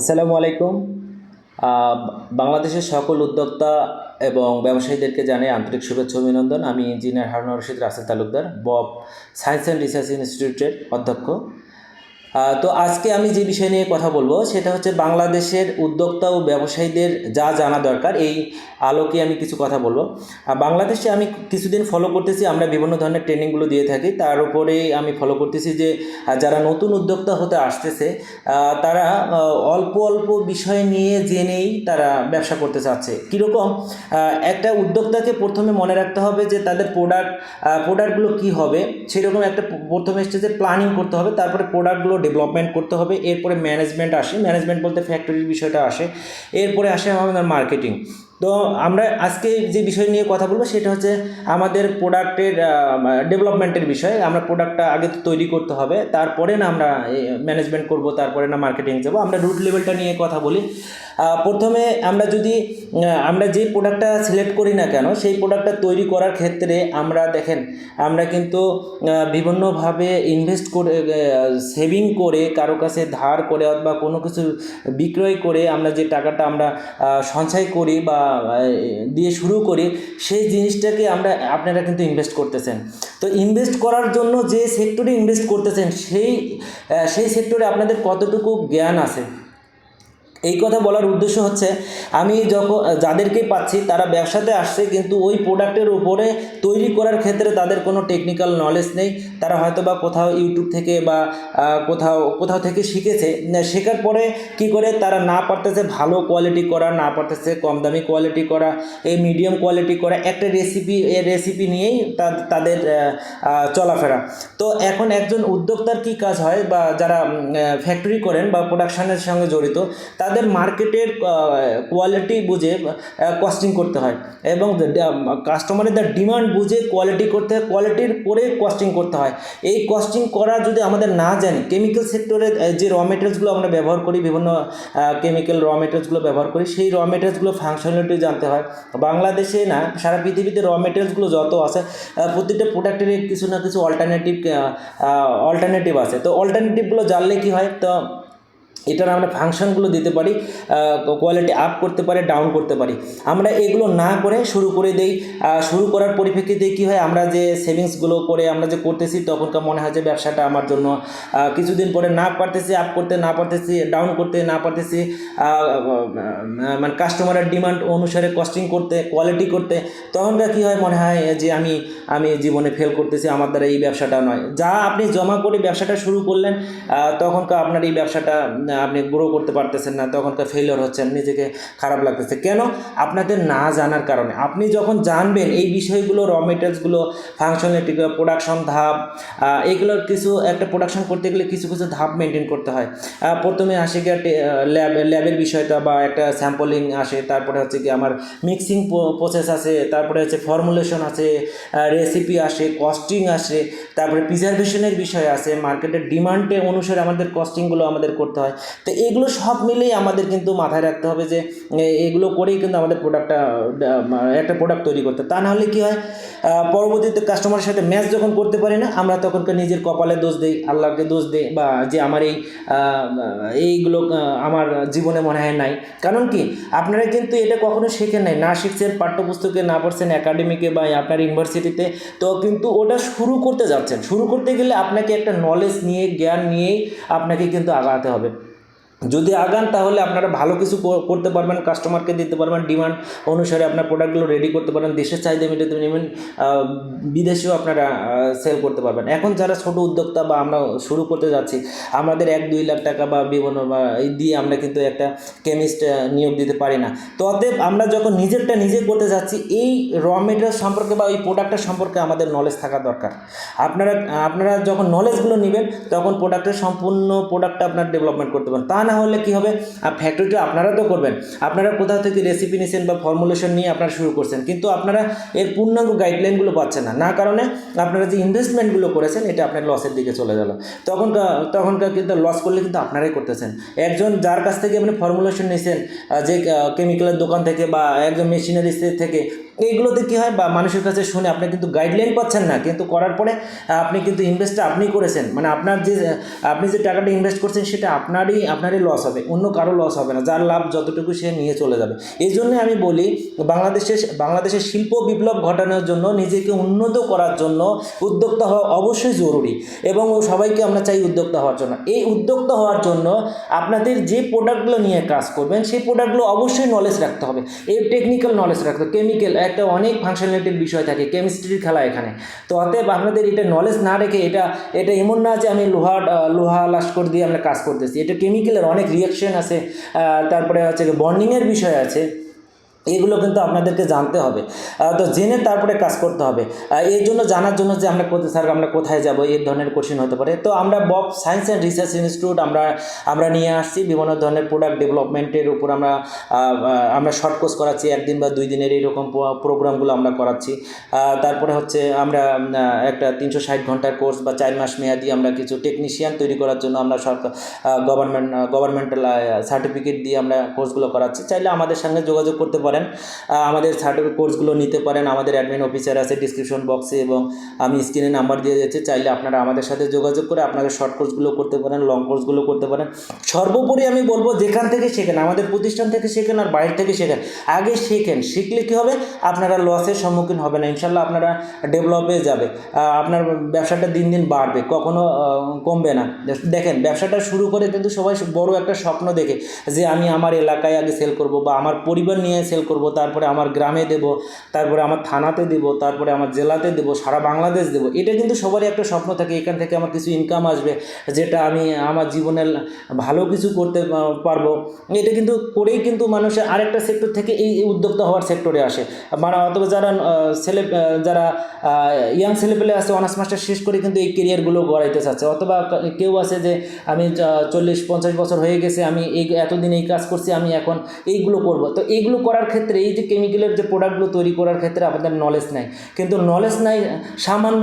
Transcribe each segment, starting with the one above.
আসসালামু আলাইকুম। বাংলাদেশের সকল উদ্যোক্তা এবং ব্যবসায়ীদেরকে জানাই আন্তরিক শুভেচ্ছা অভিনন্দন। আমি engineer Harun Rashid Rasel Talukdar, Bob science and research ইনস্টিটিউটের অধ্যক্ষ। তো আজকে আমি যে বিষয় নিয়ে কথা বলব সেটা হচ্ছে বাংলাদেশের উদ্যোক্তা ও ব্যবসায়ীদের যা জানা দরকার, এই আলোকে আমি কিছু কথা বলব। বাংলাদেশে আমি কিছুদিন ফলো করতেছি, আমরা বিভিন্ন ধরনের ট্রেনিংগুলো দিয়ে থাকি। তার উপরে আমি ফলো করতেছি যে যারা নতুন উদ্যোক্তা হতে আসতেছে তারা অল্প অল্প বিষয় নিয়ে জেনেই তারা ব্যবসা করতে চাচ্ছে। কীরকম? একটা উদ্যোক্তাকে প্রথমে মনে রাখতে হবে যে, তাদের প্রোডাক্ট প্রোডাক্টগুলো কী হবে? সেরকম একটা প্রথমে স্টেজে প্ল্যানিং করতে হবে। তারপরে প্রোডাক্টগুলো ডেভেলপমেন্ট করতে হবে, এরপরে ম্যানেজমেন্ট আসে। ম্যানেজমেন্ট বলতে ফ্যাক্টরির বিষয়টা আসে। এরপরে আসে আমাদের মার্কেটিং তো আমরা আজকে যে বিষয় নিয়ে কথা বলব সেটা হচ্ছে আমাদের প্রোডাক্টের ডেভেলপমেন্টের বিষয়। আমরা প্রোডাক্টটা আগে তো তৈরি করতে হবে, তারপরে না আমরা ম্যানেজমেন্ট করব, তারপরে না মার্কেটিং যাব। আমরা রুট লেভেলটা নিয়ে কথা বলি। প্রথমে আমরা যদি আমরা যে প্রোডাক্টটা সিলেক্ট করি না কেন, সেই প্রোডাক্টটা তৈরি করার ক্ষেত্রে আমরা দেখেন, আমরা কিন্তু বিভিন্নভাবে ইনভেস্ট করে সেভিং করে, কারও কাছে ধার করে অথবা কোনো কিছু বিক্রয় করে আমরা যে টাকাটা আমরা সঞ্চয় করি বা দিয়ে শুরু করি, সেই জিনিসটাকে আমরা, আপনারা কিন্তু ইনভেস্ট করতেছেন। তো ইনভেস্ট করার জন্য যে সেক্টরে ইনভেস্ট করতেছেন, সেই সেই সেক্টরে আপনাদের কতটুকু জ্ঞান আছে? এই কথা বলার উদ্দেশ্য হচ্ছে, আমি যখন, যাদেরকে পাচ্ছি, তারা ব্যবসাতে আসছে, কিন্তু ওই প্রোডাক্টের উপরে তৈরি করার ক্ষেত্রে তাদের কোনো টেকনিক্যাল নলেজ নেই। তারা হয়তো বা কোথাও ইউটিউব থেকে বা কোথাও কোথাও থেকে শিখেছে। শেখার পরে কি করে? তারা না পারতেছে ভালো কোয়ালিটি করা, না পারতেছে কম দামি কোয়ালিটি করা, এই মিডিয়াম কোয়ালিটি করা, একটা রেসিপি এই রেসিপি নিয়েই তাদের চলাফেরা। তো এখন একজন উদ্যোক্তার কি কাজ হয় বা যারা ফ্যাক্টরি করেন বা প্রোডাকশানের সঙ্গে জড়িত, তাদের মার্কেটের কোয়ালিটি বুঝে কস্টিং করতে হয় এবং কাস্টমারের দ্য ডিমান্ড বুঝে কোয়ালিটি করতে হয় কোয়ালিটির পরে কস্টিং করতে হয়। এই কস্টিং করা যদি আমাদের না জানি কেমিক্যাল সেক্টরে যে র মেটেরিয়ালসগুলো আমরা ব্যবহার করি, বিভিন্ন কেমিক্যাল র মেটেরিয়ালসগুলো ব্যবহার করি, সেই র মেটেরিয়ালসগুলো ফাংশনালিটি জানতে হয়। বাংলাদেশে না, সারা পৃথিবীতে র মেটেরিয়ালসগুলো যত আছে প্রতিটা প্রোডাক্টের কিছু না কিছু অল্টারনেটিভ অল্টারনেটিভ আছে। তো অল্টারনেটিভগুলো জানলে কি হয়? তো এটার আমরা ফাংশনগুলো দিতে পারি কোয়ালিটি আপ করতে পারি ডাউন করতে পারি। আমরা এগুলো না করে শুরু করে দেই শুরু করার পরিপ্রেক্ষিতে কী হয়, আমরা যে সেভিংসগুলো করে আমরা যে করতেছি, তখনকার মনে হয় যে ব্যবসাটা আমার জন্য কিছুদিন পরে না পারতেছি আপ করতে না পারতেছি ডাউন করতে না পারতেছি মানে কাস্টমারের ডিমান্ড অনুসারে কস্টিং করতে কোয়ালিটি করতে, তখনকার কী হয় মনে হয় যে আমি আমি জীবনে ফেল করতেছি, আমার দ্বারা এই ব্যবসাটা নয়। যা আপনি জমা করে ব্যবসাটা শুরু করলেন তখনকার আপনার এই ব্যবসাটা আপনি গ্রো করতে পারতেছেন না, তখনকার ফেলিওর হচ্ছেন নিজেকে খারাপ লাগতেছে। কেন? আপনাদের না জানার কারণে। আপনি যখন জানবেন এই বিষয়গুলো র মেটেরিয়ালসগুলো ফাংশনালিটি প্রোডাকশন ধাপ এগুলোর কিছু একটা প্রোডাকশন করতে গেলে কিছু কিছু ধাপ মেনটেন করতে হয়। প্রথমে আসে গিয়ে ল্যাব ল্যাবের বিষয়টা বা একটা স্যাম্পলিং আসে, তারপরে হচ্ছে কি আমার মিক্সিং প্রসেস আছে, তারপরে হচ্ছে ফর্মুলেশন আছে রেসিপি আসে কস্টিং আসে, তারপরে প্রিজারভেশনের বিষয় আছে মার্কেটের ডিমান্ডে অনুসারে আমাদের কস্টিংগুলো আমাদের করতে হয়। তো এগুলো সব মিলেই আমাদের কিন্তু মাথায় রাখতে হবে যে এগুলো করেই কিন্তু আমাদের প্রোডাক্টটা একটা প্রোডাক্ট তৈরি করতে তা নাহলে কী হয় পরবর্তীতে কাস্টমারের সাথে ম্যাচ যখন করতে পারি না, আমরা তখনকার নিজের কপালে দোষ দিই, আল্লাহকে দোষ দিই, বা যে আমার এই এইগুলো আমার জীবনে মনে হয় নাই। কারণ কি, আপনারা কিন্তু এটা কখনো শেখেন নাই। না শিখছেন, পাঠ্যপুস্তকে না পড়ছেন একাডেমিকে বা আপনার ইউনিভার্সিটিতে তো কিন্তু ওটা শুরু করতে যাচ্ছেন। শুরু করতে গেলে আপনাকে একটা নলেজ নিয়ে, জ্ঞান নিয়েই আপনাকে কিন্তু আগাতে হবে। যদি আগান, তাহলে আপনারা ভালো কিছু করতে পারবেন কাস্টমারকে দিতে পারবেন ডিমান্ড অনুসারে আপনার প্রোডাক্টগুলো রেডি করতে পারবেন, দেশের চাহিদা মেটাতে নেবেন বিদেশেও আপনারা সেল করতে পারবেন। এখন যারা ছোট উদ্যোক্তা বা আমরা শুরু করতে যাচ্ছি, আমাদের এক, দুই লাখ টাকা বা বিভিন্ন, বা দিয়ে আমরা কিন্তু একটা কেমিস্ট নিয়োগ দিতে পারি না। তো অতএব আমরা যখন নিজেরটা নিজে করতে যাচ্ছি, এই র মেটেরিয়াল সম্পর্কে বা ওই প্রোডাক্টটা সম্পর্কে আমাদের নলেজ থাকা দরকার। আপনারা আপনারা যখন নলেজগুলো নেবেন, তখন প্রোডাক্টের সম্পূর্ণ প্রোডাক্টটা আপনার ডেভেলপমেন্ট করতে পারেন তা না হলে কি হবে? আর ফ্যাক্টরিটা আপনারা তো করবেন। আপনারা কোথাও থেকে রেসিপি নিয়েছেন বা ফর্মুলেশন নিয়ে আপনারা শুরু করছেন? কিন্তু আপনারা এর পূর্ণাঙ্গ গাইডলাইনগুলো পাচ্ছেন না। না কারণে আপনারা যে ইনভেস্টমেন্টগুলো করেছেন, এটা আপনার লসের দিকে চলে গেল। তখনকার তখনকার কিন্তু লস করলে কিন্তু আপনারাই করতেছেন। একজন যার কাছ থেকে আপনি ফর্মুলেশন নিয়েছেন যে কেমিক্যালের দোকান থেকে বা একজন মেশিনারি থেকে এইগুলোতে কী হয়? বা মানুষের কাছে শুনে আপনি কিন্তু গাইডলাইন পাচ্ছেন না। কিন্তু করার পরে আপনি কিন্তু ইনভেস্টটা আপনি করেছেন। মানে আপনার যে আপনি যে টাকাটা ইনভেস্ট করছেন, সেটা আপনারই আপনারই লস হবে। অন্য কারও লস হবে না। যার লাভ যতটুকু সে নিয়ে চলে যাবে। এই জন্য আমি বলি, বাংলাদেশের বাংলাদেশের শিল্প বিপ্লব ঘটানোর জন্য নিজেকে উন্নত করার জন্য উদ্যোক্তা হওয়া অবশ্যই জরুরি। এবং সবাইকে আমরা চাই উদ্যোক্তা হওয়ার জন্য। এই উদ্যোক্তা হওয়ার জন্য আপনাদের যে প্রোডাক্টগুলো নিয়ে কাজ করবেন, সেই প্রোডাক্টগুলো অবশ্যই নলেজ রাখতে হবে। এই টেকনিক্যাল নলেজ রাখতে হবে। কেমিক্যাল একটা অনেক ফাংশনালিটির বিষয় থাকে কেমিস্ট্রির খেলা এখানে। তো অতএব আপনাদের এটা নলেজ না রেখে এটা এটা এমন না যে আমি লোহা লোহা লাস্কর দিয়ে আমরা কাজ করতেছি। এটা কেমিক্যালের অনেক রিয়াকশন আছে তারপরে হচ্ছে বন্ডিংয়ের বিষয় আছে। এগুলো কিন্তু আপনাদেরকে জানতে হবে। তো জেনে তারপরে কাজ করতে হবে। এর জন্য জানার জন্য যে আমরা কোথায়, স্যার, আমরা কোথায় যাব, এই ধরনের কোশ্চেন হতে পারে। তো আমরা Bob science and research institute আমরা আমরা নিয়ে আসছি। বিভিন্ন ধরনের প্রোডাক্ট ডেভেলপমেন্টের উপর আমরা আমরা শর্ট কোর্স করাচ্ছি। একদিন বা দুই দিনের এইরকম প্রোগ্রামগুলো আমরা করাচ্ছি। তারপরে হচ্ছে আমরা একটা তিনশো ষাট ঘণ্টার কোর্স বা চার মাস মেয়াদি আমরা কিছু টেকনিশিয়ান তৈরি করার জন্য আমরা সরকার গভর্নমেন্ট গভর্নমেন্টাল সার্টিফিকেট দিয়ে আমরা কোর্সগুলো করাচ্ছি। চাইলে আমাদের সঙ্গে যোগাযোগ করতে পারেন। আমাদের সার্টিফিকেট কোর্সগুলো নিতে পারেন। আমাদের অ্যাডমিন অফিসার আছে ডিসক্রিপশন বক্সে এবং আমি স্ক্রিনে নাম্বার দিয়ে দিচ্ছি। চাইলে আপনারা আমাদের সাথে যোগাযোগ করে আপনাদের শর্ট কোর্সগুলো করতে পারেন লং কোর্সগুলো করতে পারেন। সর্বোপরি আমি বলব যেখান থেকে শেখেন, আমাদের প্রতিষ্ঠান থেকে শেখেন আর বাইরে থেকে শেখেন। আগে শেখেন, শিখলে কী হবে? আপনারা লসের সম্মুখীন হবে না। ইনশাল্লাহ আপনারা ডেভেলপে যাবে। আপনার ব্যবসাটা দিন দিন বাড়বে, কখনো কমবে না। দেখেন, ব্যবসাটা শুরু করে কিন্তু সবাই বড় একটা স্বপ্ন দেখে যে আমি আমার এলাকায় আগে সেল করব বা আমার পরিবার নিয়ে সেল করব, তারপরে আমার গ্রামে দেব, তারপরে আমার থানাতে দেব, তারপরে আমার জেলাতে দেব, সারা বাংলাদেশ দেব। এটা কিন্তু সবারই একটা স্বপ্ন থাকে, এখান থেকে আমার কিছু ইনকাম আসবে, যেটা আমি আমার জীবনের ভালো কিছু করতে পারব। এটা কিন্তু করেই কিন্তু মানুষের আরেকটা সেক্টর থেকে এই উদ্যোক্তা হওয়ার সেক্টরে আসে। মানে অথবা যারা ছেলে যারা ইয়াং ছেলেপেলে আছে অনার্স মাস্টার শেষ করে কিন্তু এই কেরিয়ারগুলো গড়াইতে চাচ্ছে। অথবা কেউ আছে যে, আমি চল্লিশ, পঞ্চাশ বছর হয়ে গেছে, আমি এই, এতদিন এই কাজ করছি, আমি এখন এইগুলো করব। তো এইগুলো করার ক্ষেত্রে এই যে কেমিক্যালের যে প্রোডাক্টগুলো তৈরি করার ক্ষেত্রে আপনাদের নলেজ নাই। কিন্তু নলেজ নাই, সামান্য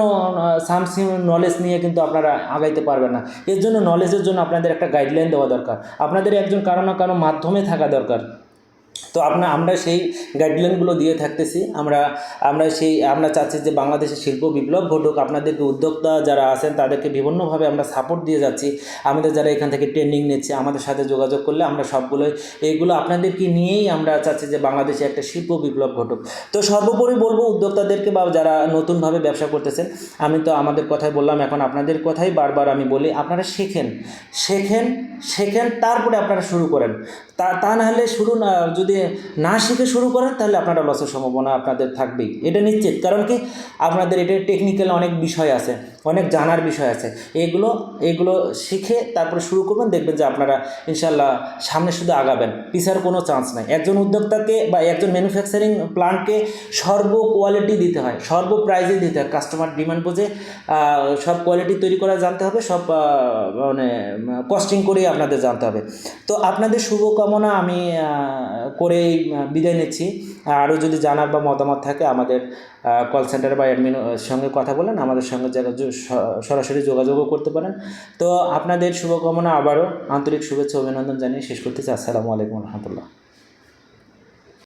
সামসিং নলেজ নিয়ে কিন্তু আপনারা আগাইতে পারবেন না। এর জন্য নলেজের জন্য আপনাদের একটা গাইডলাইন দেওয়া দরকার। আপনাদের একজন কারও না কারও মাধ্যমে থাকা দরকার। তো আপনার আমরা সেই গাইডলাইনগুলো দিয়ে থাকতেছি। আমরা আমরা সেই, আমরা চাচ্ছি যে বাংলাদেশের শিল্প বিপ্লব ঘটুক। আপনাদেরকে উদ্যোক্তা যারা আছেন, তাদেরকে বিভিন্নভাবে আমরা সাপোর্ট দিয়ে যাচ্ছি। আমাদের যারা এখান থেকে ট্রেনিং নিচ্ছে, আমাদের সাথে যোগাযোগ করলে আমরা সবগুলোই, এইগুলো আপনাদেরকে নিয়েই আমরা চাচ্ছি যে বাংলাদেশে একটা শিল্প বিপ্লব ঘটুক। তো সর্বোপরি বলব উদ্যোক্তাদেরকে বা যারা নতুনভাবে ব্যবসা করতেছেন, আমি তো আমাদের কথাই বললাম, এখন আপনাদের কথাই বারবার আমি বলি, আপনারা শেখেন। শেখেন শেখেন, তারপরে আপনারা শুরু করেন। তা তা না হলে শুরু না যদি না শিখে শুরু করেন, তাহলে আপনারা লসের সম্ভাবনা আপনাদের থাকবেই। এটা নিশ্চিত। কারণ কি? আপনাদের এটা টেকনিক্যাল অনেক বিষয় আছে। অনেক জানার বিষয় আছে। এগুলো এগুলো শিখে তারপরে শুরু করবেন, দেখবেন যে আপনারা ইনশাল্লাহ সামনে শুধু আগাবেন। পিছার কোনো চান্স নাই। একজন উদ্যোক্তাকে বা একজন ম্যানুফ্যাকচারিং প্লান্টকে সর্ব কোয়ালিটি দিতে হয় সর্ব প্রাইজে দিতে হয়। কাস্টমার ডিমান্ড বুঝে সব কোয়ালিটি তৈরি করা জানতে হবে, সব মানে কস্টিং করেই আপনাদের জানতে হবে। তো আপনাদের শুভকামনা আমি করেই বিদায় নিচ্ছি। আরও যদি জানার বা মতামত থাকে আমাদের কল সেন্টার বা অ্যাডমিন সঙ্গে কথা বলেন, আমাদের সঙ্গে সরাসরি যোগাযোগও করতে পারেন। তো আপনাদের শুভকামনা আবারও, আন্তরিক শুভেচ্ছা, অভিনন্দন জানিয়ে শেষ করতে চাই। আসসালামু আলাইকুম রহমতুল্লাহ।